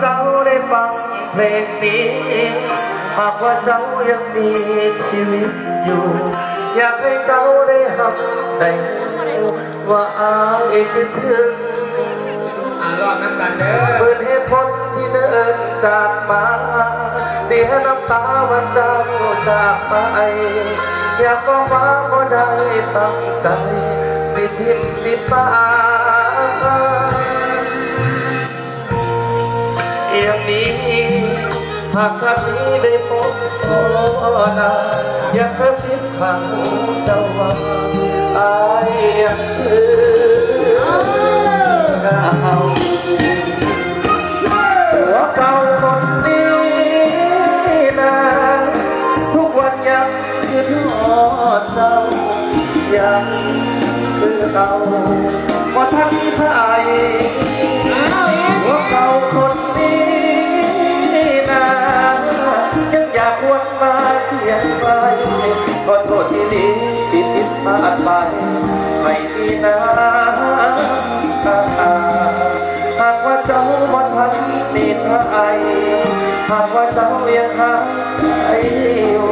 เจ้าได้ฟังเพลงนี้หากว่าเจ้ายังมีชีวิตอยู่ อยากให้เจ้าได้หับได้ว่าอายคิดถึงอ่ารอน้ำกันเด้อเปิดเหตุผลที่เดินจากมาเสียน้ำตาว่าเจ้าจากไป อยากบอกว่าบ่ได้ตั้งใจ สิทิมสิตาากชาตินี้ได้พบขอนาอยากกระซิบข้างเจ้าว่าอายยังคือเก่าหัวเก่าคนนี้นะทุกวันยังคิดทอดเจ้ายังคือเก่าว่าท่านไทย ขอโทษที่นี้ที่ผิดพลาดไป ไม่มีน้ำตาหากว่าเจ้าบ่ทันนิทไอหากว่าเจ้ายังหาใจอยู่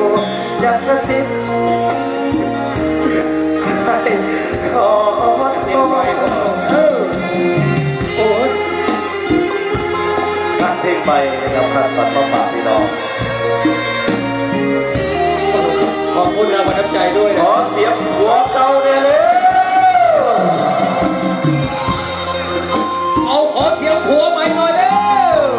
อยากกระซิบให้ขอโทษเออโอ้ยนักเพลงไปนะครับขัดสัตว์มาฝากพี่น้อง ขอบคุณแรงบันดาลใจด้วยขนะอเสียงหัวเก่าเนี่ยเลยเอาขอเสียงผัวใหม่หน่อยเร็ว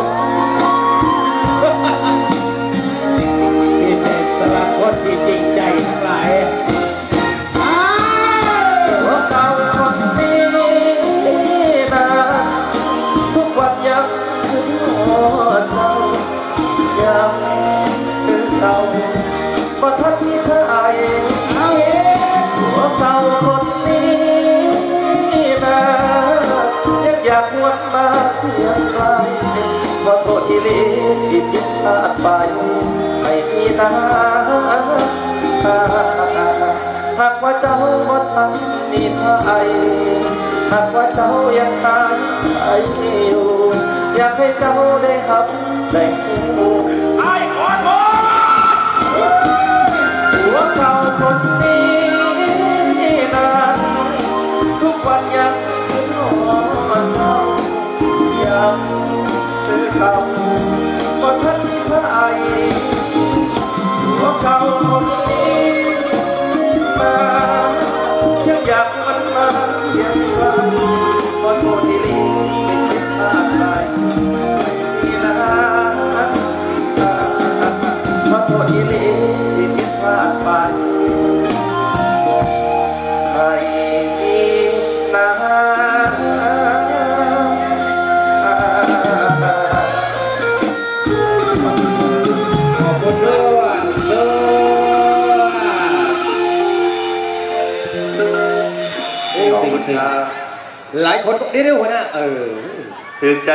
พิเศษสำหรับคนที่จริงใจทั้งหลายอ้าวหัวเก่าคนนี้นะทุกวันยังถึงหัวเจ้ายังคือเก่าบ่ ยังอยากวนมาเทียงไกลขอโทษที่ลีที่ผิดพลาดไปไม่มีน้ำตาหากว่าเจ้าบ่ทันนี่ไทยหากว่าเจ้ายังตายใจอยู่ อยากให้เจ้าได้หับได้หู หั ขอบคุณครับ หลายคนบอกนี่ด้วยหัวหน้าเออ ถือใจ